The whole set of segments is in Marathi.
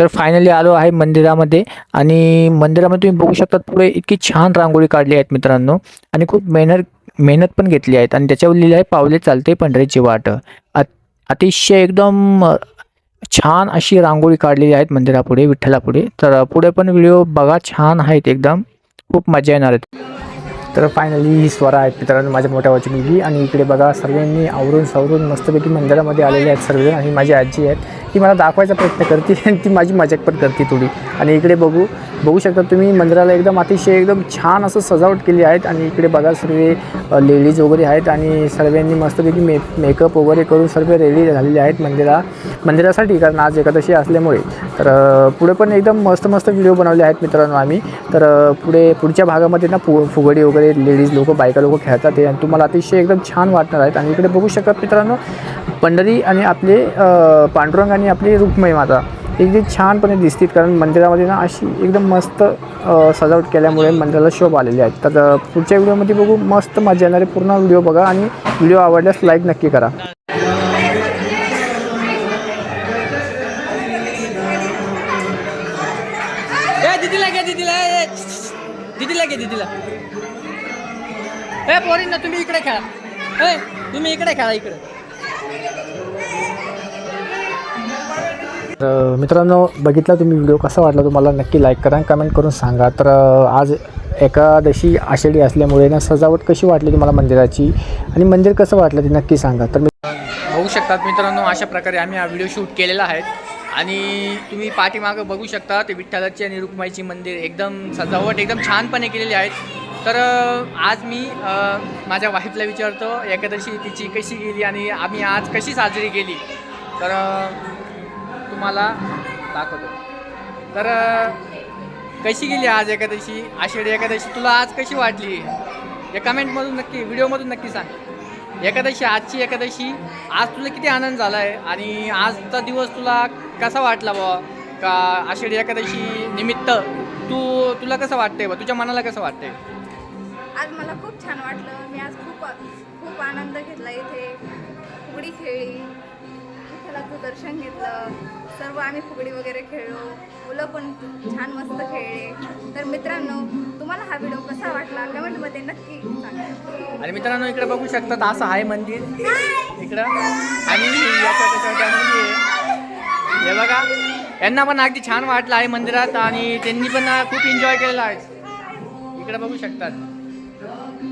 तर फायनली आलो आहे मंदिरामध्ये. आणि मंदिरामध्ये तुम्ही बघू शकता पुढे इतकी छान रांगोळी काढली आहेत मित्रांनो. आणि खूप मेहनत मेहनत पण घेतली आहेत. आणि त्याच्यावर लिहिलं आहे पावले चालते पंढरीची वाट. अत- अतिशय एकदम छान अशी रांगोळी काढलेली आहेत मंदिरापुढे विठ्ठलापुढे. तर पुढे पण व्हिडिओ बघा छान आहेत एकदम. खूप मजा येणार आहेत तर फायनली ही स्वरा आहेत मित्रांनो माझ्या मोठ्या भावाची मुलगी. आणि इकडे बघा सर्वांनी आवरून सावरून मस्तपैकी मंदिरामध्ये आलेले आहेत सर्वजण आणि माझी आजी आहेत. ती मला दाखवायचा प्रयत्न करते आणि ती माझी मजाक पण करते थोडी. आणि इकडे बघू बघू शकता तुम्ही मंदिराला एकदम अतिशय एकदम छान असं सजावट केली आहेत. आणि इकडे बघा सर्व लेडीज वगैरे आहेत आणि सर्वांनी मस्तपैकी मे मेकअप वगैरे करून सर्व रेडी झालेले आहेत मंदिरा मंदिरासाठी. कारण आज एकादशी असल्यामुळे. तर पुढे पण एकदम मस्त मस्त व्हिडिओ बनवले आहेत मित्रांनो आम्ही. तर पुढे पुढच्या भागामध्ये ना फु फुगडी वगैरे लेडीज लोक बायका लोक खेळतात ते आणि तुम्हाला अतिशय एकदम छान वाटणार आहेत. आणि इकडे बघू शकतात मित्रांनो पंढरी आणि आपले पांडुरंग आणि आपली रुक्मय माता. एकदम छानपणे दिसतील कारण मंदिरामध्ये ना अशी एकदम मस्त सजावट केल्यामुळे मंदिराला शोभ आलेले आहेत तर पुढच्या व्हिडिओमध्ये बघू मस्त मजा येणारे पूर्ण व्हिडिओ बघा आणि व्हिडिओ आवडल्यास लाईक नक्की करा. दीदीला घे दीदीला. दीदीला दीदीला. ए पोरींना तुम्ही इकडे खेळा. ए तुम्ही इकडे खेळा इकडे. तर मित्रांनो बघितला तुम्ही व्हिडिओ कसा वाटला तुम्हाला नक्की लाईक करा कमेंट करून सांगा. तर आज एकादशी आषाढी असल्यामुळे ना सजावट कशी वाटली तुम्हाला मंदिराची? आणि मंदिर कसं वाटलं ते नक्की सांगा. तर बघू शकतात मित्रांनो अशा प्रकारे आम्ही हा व्हिडिओ शूट केलेला आहे. आणि तुम्ही पाठीमागं बघू शकता ते विठ्ठलाची आणि रुक्माईची मंदिर. एकदम सजावट एकदम छानपणे केलेली आहेत तर आज मी माझ्या वाईफला विचारतो एकादशी तिची कशी गेली आणि आम्ही आज कशी साजरी केली? तर तुम्हाला दाखवतो. तर कशी गेली आज एकादशी? आषाढी एकादशी तुला आज कशी वाटली? या कमेंटमधून नक्की व्हिडिओमधून नक्की सांग. एकादशी आजची एकादशी आज तुला किती आनंद झाला आहे आणि आजचा दिवस तुला कसा वाटला बा का आषाढी एकादशी निमित्त तू तुला कसं वाटतंय बा तुझ्या मनाला कसं वाटतंय? आज मला खूप छान वाटलं. मी आज खूप खूप आनंद घेतला इथे. फुगडी खेळली विठ्ठलाचं दर्शन घेतलं. सर्व आम्ही फुगडी वगैरे खेळलो. मुलं पण छान मस्त खेळले. तर मित्रांनो तुम्हाला हा व्हिडिओ कसा वाटला? कमेंटमध्ये नक्की सांगा. आणि मित्रांनो इकडे बघू शकतात असं आहे मंदिर. इकडं. आणि हे बघा. यांना पण अगदी छान वाटलं आहे मंदिरात आणि त्यांनी पण खूप एन्जॉय केलेला आहे. इकडे बघू शकतात.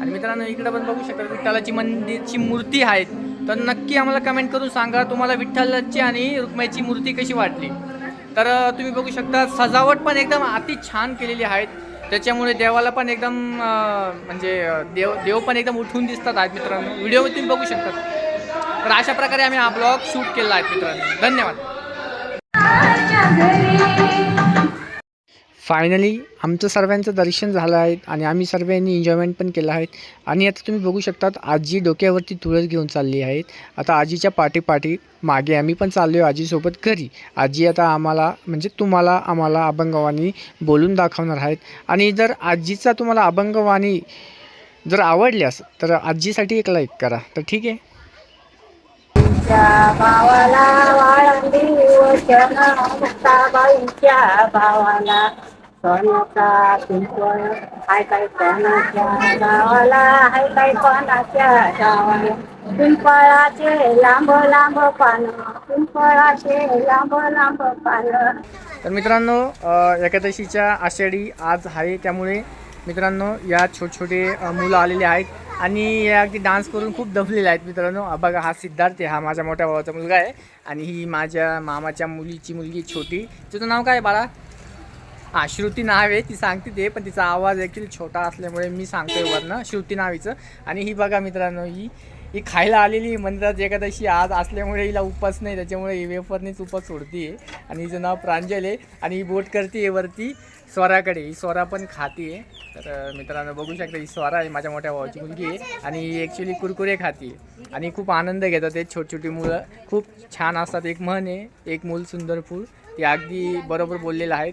आणि मित्रांनो इकडे पण बघू शकता विठ्ठलाची मंदिरची मूर्ती आहेत. तर नक्की आम्हाला कमेंट करून सांगा तुम्हाला विठ्ठलाची आणि रुक्माईची मूर्ती कशी वाटली. तर तुम्ही बघू शकता सजावट पण एकदम अति छान केलेली आहेत. त्याच्यामुळे देवाला पण एकदम म्हणजे देव देव पण एकदम उठून दिसतात आहेत मित्रांनो. व्हिडिओमध्ये तुम्ही बघू शकता. तर अशा प्रकारे आम्ही हा ब्लॉग शूट केला आहे मित्रांनो. धन्यवाद. फायनली आमचं सर्वांचं दर्शन झालं आहे आणि आम्ही सर्वांनी एन्जॉयमेंट पण केलं आहे. आणि आता तुम्ही बघू शकतात आजी डोक्यावरती तुळस घेऊन चालली आहेत. आता आजीच्या पाठी पाठी मागे आम्ही पण चाललो आहे आजीसोबत घरी. आजी आता आम्हाला म्हणजे तुम्हाला आम्हाला अभंगवाणी बोलून दाखवणार आहेत. आणि जर आजीचा तुम्हाला अभंगवाणी जर आवडल्यास तर आजीसाठी एक लाईक करा. तर ठीक आहे. भावाला. वाळंदी सोन्याचा पिंपळ हाय काय कोणाच्या गावाला हाय काय कोणाच्या गावाला पिंपळाचे लांब लांब पान पिंपळाचे लांब लांब पान तर मित्रांनो अ, एकादशीच्या आषाढी आज आहे त्यामुळे मित्रांनो या छोटे छोटे अ, मुलं आलेले आहेत आणि या अगदी डान्स करून खूप दबलेले आहेत मित्रांनो. हा बघा हा सिद्धार्थ आहे हा माझ्या मोठ्या भावाचा मुलगा आहे आणि ही माझ्या मामाच्या मुलीची मुलगी छोटी. तुझं नाव काय आहे बाळा? हा श्रुती नाव आहे ती सांगते ते पण तिचा आवाज ॲक्च्युली छोटा असल्यामुळे मी सांगतोय वरनं श्रुती नावीचं. आणि ही बघा मित्रांनो ही ही खायला आलेली मंदिरात एकादशी आज असल्यामुळे हिला उपास नाही त्याच्यामुळे ही वेफरनेच उपास सोडते आणि हिचं नाव प्रांजल आहे आणि ही बोट करते वरती स्वराकडे. ही स्वरा पण खाते तर मित्रांनो बघू शकता ही स्वरा आहे माझ्या मोठ्या भावाची मुलगी आहे. आणि ही ॲक्च्युली कुरकुरे खाते आणि खूप आनंद घेतात ते छोटी छोटी मुलं. खूप छान असतात एक म्हण आहे एक मूल सुंदर फूल. ते अगदी बरोबर बोललेलं आहेत.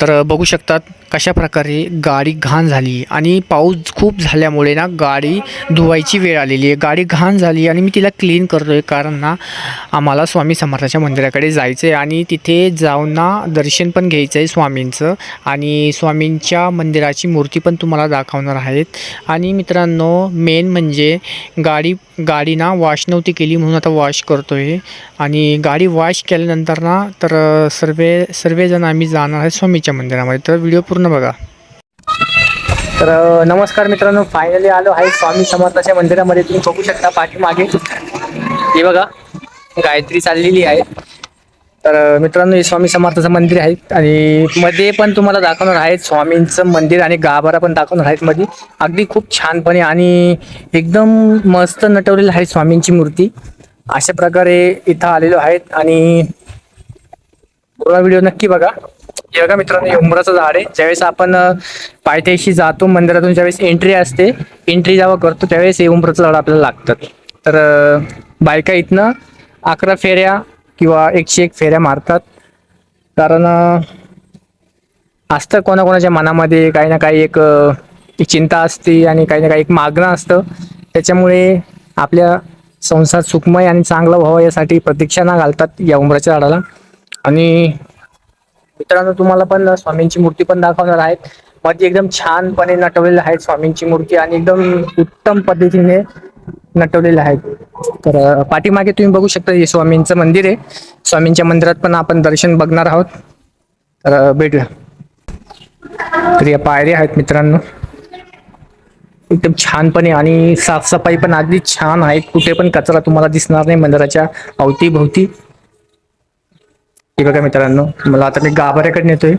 तर बघू शकतात कशा प्रकारे गाडी घाण झाली आणि पाऊस खूप झाल्यामुळे ना गाडी धुवायची वेळ आलेली आहे. गाडी घाण झाली आणि मी तिला क्लीन करतो आहे कारण ना आम्हाला स्वामी समर्थाच्या मंदिराकडे जायचं आहे आणि तिथे जाऊन ना दर्शन पण घ्यायचं आहे स्वामींचं आणि स्वामींच्या मंदिराची मूर्ती पण तुम्हाला दाखवणार आहेत. आणि मित्रांनो मेन म्हणजे गाडी गाडी ना वॉश नव्हती केली म्हणून आता वॉश करतो आहे आणि गाडी वॉश केल्यानंतर ना तर सर्व सर्वजण आम्ही जाणार आहे स्वामीच्या मंदिरामध्ये. तर व्हिडिओ पूर्ण बघा. तर नमस्कार मित्रांनो फायनली आलो आहे स्वामी समर्थाच्या मंदिरामध्ये. तुम्ही बघू शकता पाठीमागे. हे बघा गायत्री चाललेली आहे. तर मित्रांनो हे स्वामी समर्थाचं मंदिर आहे आणि मध्ये पण तुम्हाला दाखवणार आहेत स्वामींचं मंदिर आणि गाभारा पण दाखवणार आहेत मध्ये. अगदी खूप छानपणे आणि एकदम मस्त नटवलेलं आहे स्वामींची मूर्ती. अशा प्रकारे इथं आलेलो आहेत आणि पूर्ण व्हिडिओ नक्की बघा. हे बघा मित्रांनो हे झाड आहे. ज्यावेळेस आपण पायथ्याशी जातो मंदिरातून ज्यावेळेस एंट्री असते एंट्री जेव्हा करतो त्यावेळेस हे उमराचं झाड आपल्याला लागतं. तर बायका इथनं अकरा फेऱ्या किंवा एकशे एक फेऱ्या मारतात. कारण असतं कोणाकोणाच्या मनामध्ये काही ना काही एक चिंता असते आणि काही ना काही एक मागणं असतं. त्याच्यामुळे आपल्या संसार सुखमय आणि चांगला व्हावा यासाठी प्रतीक्षा ना घालतात या उमराच्या झाडाला. आणि मित्रांनो तुम्हाला पण स्वामींची मूर्ती पण दाखवणार आहेत. मध्ये एकदम छानपणे नटवलेलं आहे स्वामींची मूर्ती आणि एकदम उत्तम पद्धतीने नटवलेले आहेत तर पाठीमागे तुम्ही बघू शकता हे स्वामींचं मंदिर आहे. स्वामींच्या मंदिरात पण आपण दर्शन बघणार आहोत. तर भेटूया. तर या पायऱ्या आहेत मित्रांनो. एकदम छानपणे आणि साफसफाई पण अगदी छान आहेत कुठे पण कचरा तुम्हाला दिसणार नाही मंदिराच्या अवतीभोवती. हे बघा मित्रांनो मला आता मी गाभाऱ्याकडे नेतोय.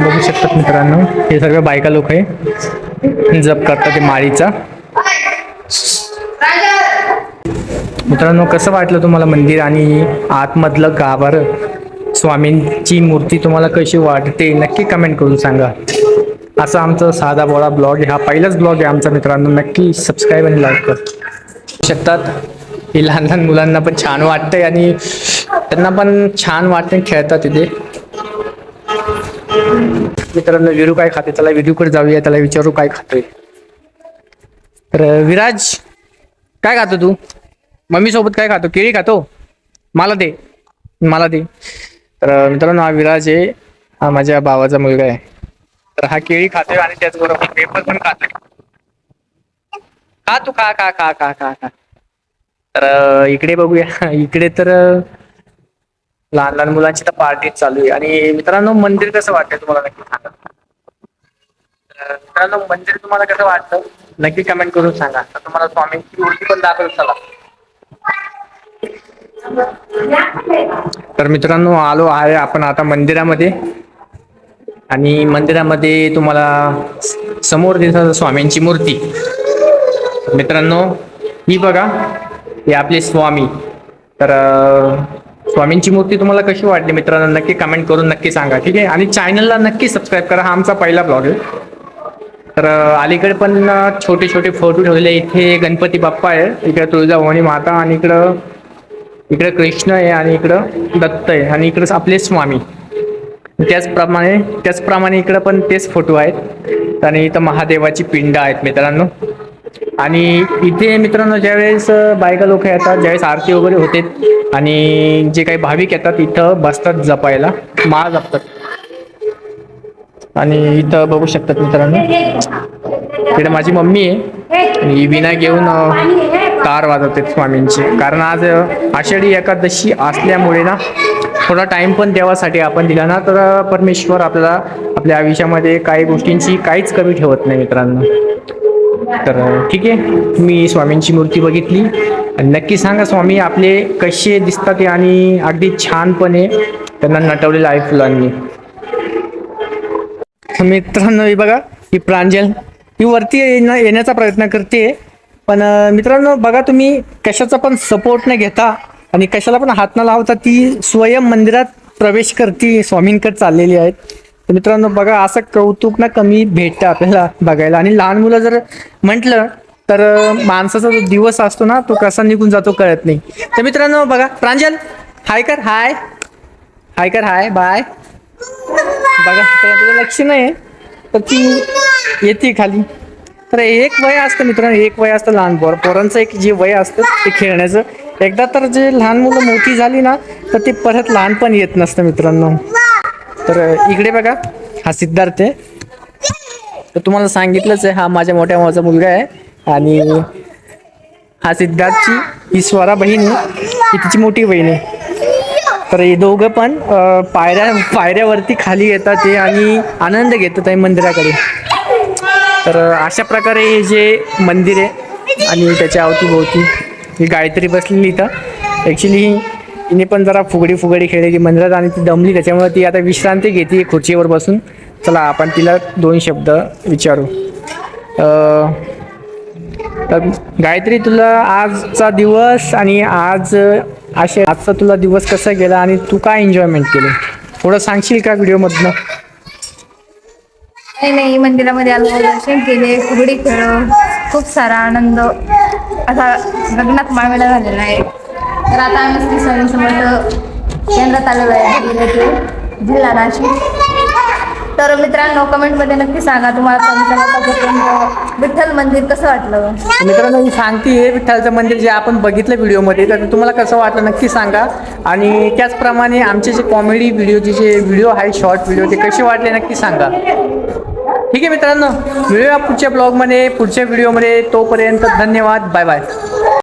बघू शकतात मित्रांनो हे सर्व बायका लोक आहे. जप करतात ते माळीचा. मित्रांनो कसं वाटलं तुम्हाला मंदिर आणि आतमधलं गाभार स्वामींची मूर्ती तुम्हाला कशी वाटते? नक्की कमेंट करून सांगा. असा आमचा साधा बोळा ब्लॉग आहे. हा पहिलाच ब्लॉग आहे आमचा मित्रांनो. नक्की सबस्क्राईब आणि लाईक कर. शकतात हे लहान लहान मुलांना पण छान वाटतंय आणि त्यांना पण छान वाटतं खेळतात तिथे. मित्रांनो विरू काय खाते त्याला विरूकडे जाऊया त्याला विचारू काय खातोय. तर विराज काय खातो तू? मम्मी सोबत काय खातो? केळी खातो? मला दे. मला दे. तर मित्रांनो हा विराज आहे. हा माझ्या भावाचा मुलगा आहे. तर हा केळी खातोय आणि त्याचबरोबर पेपर पण खातोय. खा तू खा खा खा खा खा खा. तर इकडे बघूया. इकडे तर लहान लहान मुलांची तर पार्टी चालू आहे. आणि मित्रांनो मंदिर कसं वाटतंय तुम्हाला नक्की सांगा? मित्रांनो मंदिर तुम्हाला कसं वाटतं? नक्की कमेंट करून सांगा. तर तुम्हाला स्वामींची मूर्ती पण दाखवत चला. तर मित्रांनो आलो आहे आपण आता मंदिरामध्ये. आणि मंदिरामध्ये तुम्हाला समोर दिसत स्वामींची मूर्ती. मित्रांनो ही बघा. हे आपले स्वामी. तर स्वामींची मूर्ती तुम्हाला कशी वाटली मित्रांनो? नक्की कमेंट करून नक्की सांगा ठीक आहे? आणि चॅनलला नक्की सबस्क्राईब करा हा आमचा पहिला ब्लॉग आहे. तर अलीकडे पण छोटे छोटे फोटो ठेवलेले इथे गणपती बाप्पा आहे इकडे तुळजाभवानी माता आणि इकडं इकडे कृष्ण आहे आणि इकडं दत्त आहे आणि इकडं आपले स्वामी. त्याचप्रमाणे त्याचप्रमाणे इकडं पण तेच फोटो आहेत. आणि इथं महादेवाची पिंड आहेत मित्रांनो. आणि इथे मित्रांनो ज्यावेळेस बायका लोक येतात ज्यावेळेस आरती वगैरे होते आणि जे काही भाविक येतात इथं बसतात जपायला माळ जपतात. आणि इथं बघू शकतात मित्रांनो इकडे माझी मम्मी आहे आणि विना घेऊन तार वाजवते स्वामींची. कारण आज आषाढी एकादशी असल्यामुळे ना थोडा टाइम पण देवासाठी आपण दिला ना तर परमेश्वर आपल्याला आपल्या आयुष्यामध्ये काही गोष्टींची काहीच कमी ठेवत नाही मित्रांनो. तर ठीक आहे. मी स्वामींची मूर्ती बघितली. आणि नक्की सांगा स्वामी आपले कसे दिसतात ते आणि अगदी छानपणे त्यांना नटवलेलं आहे फुलांनी. मित्रांनो हे बघा ही प्रांजल. ही वरती येण्याचा प्रयत्न करते. पण मित्रांनो बघा तुम्ही कशाचा पण सपोर्ट न घेता आणि कशाला पण हात न लावता ती स्वयं मंदिरात प्रवेश करते स्वामींकडे चाललेली आहेत. तर मित्रांनो बघा असं कौतुक ना कमी भेटतं आपल्याला बघायला. आणि लहान मुलं जर म्हटलं तर माणसाचा जो दिवस असतो ना तो कसा निघून जातो कळत नाही. तर मित्रांनो बघा प्रांजल हाय कर हाय. हाय कर हाय बाय. बघा तर तुझं लक्ष नाही आहे तर ती येते खाली. तर एक वय असतं मित्रांनो एक वय असतं लहान पोर पोरांचं एक जे वय असतं ते खेळण्याचं. एकदा तर जे लहान मुलं मोठी झाली ना तर ते परत लहानपण येत नसतं मित्रांनो. तर इकडे बघा. हा सिद्धार्थ आहे. तर तुम्हाला सांगितलंच आहे हा माझ्या मोठ्या मावाचा मुलगा आहे. आणि हा सिद्धार्थची ही स्वरा बहीण आहे. ही तिची मोठी बहीण आहे. तर हे दोघं पण पायऱ्या पायऱ्यावरती खाली येतात ते आणि आनंद घेतात आहे मंदिराकडे. तर अशा प्रकारे हे जे मंदिर आहे आणि त्याच्या अवतीभोवती ही गायत्री बसलेली इथं. ॲक्च्युली तिने पण जरा फुगडी फुगडी खेळली मंदिरात आणि ती दमली त्याच्यामुळे ती आता विश्रांती घेते खुर्चीवर बसून. चला आपण तिला दोन शब्द विचारू. तर गायत्री तुला आजचा दिवस आणि आज असे आजचा तुला दिवस कसा गेला आणि तू काय एन्जॉयमेंट केलं? थोडं सांगशील का व्हिडिओमधनं? नाही नाही मंदिरामध्ये आलो दर्शन केले फुगडी खेळ खूप सारा आनंद. असा लग्नात मावेला झालेला आहे. तर आता आम्ही श्री स्वामी समर्थ केंद्रात आलेलो आहे जिल्हा नाशिक. तर मित्रांनो कमेंटमध्ये नक्की सांगा तुम्हाला स्वामी विठ्ठल मंदिर कसं वाटलं? मित्रांनो मी सांगते विठ्ठलचं मंदिर जे आपण बघितलं व्हिडिओमध्ये तर तुम्हाला कसं वाटलं नक्की सांगा. आणि त्याचप्रमाणे आमचे जे कॉमेडी व्हिडिओचे जे व्हिडिओ आहे शॉर्ट व्हिडिओ ते कसे वाटले नक्की सांगा. ठीक आहे मित्रांनो मिळूया पुढच्या ब्लॉगमध्ये पुढच्या व्हिडिओमध्ये तोपर्यंत धन्यवाद बाय बाय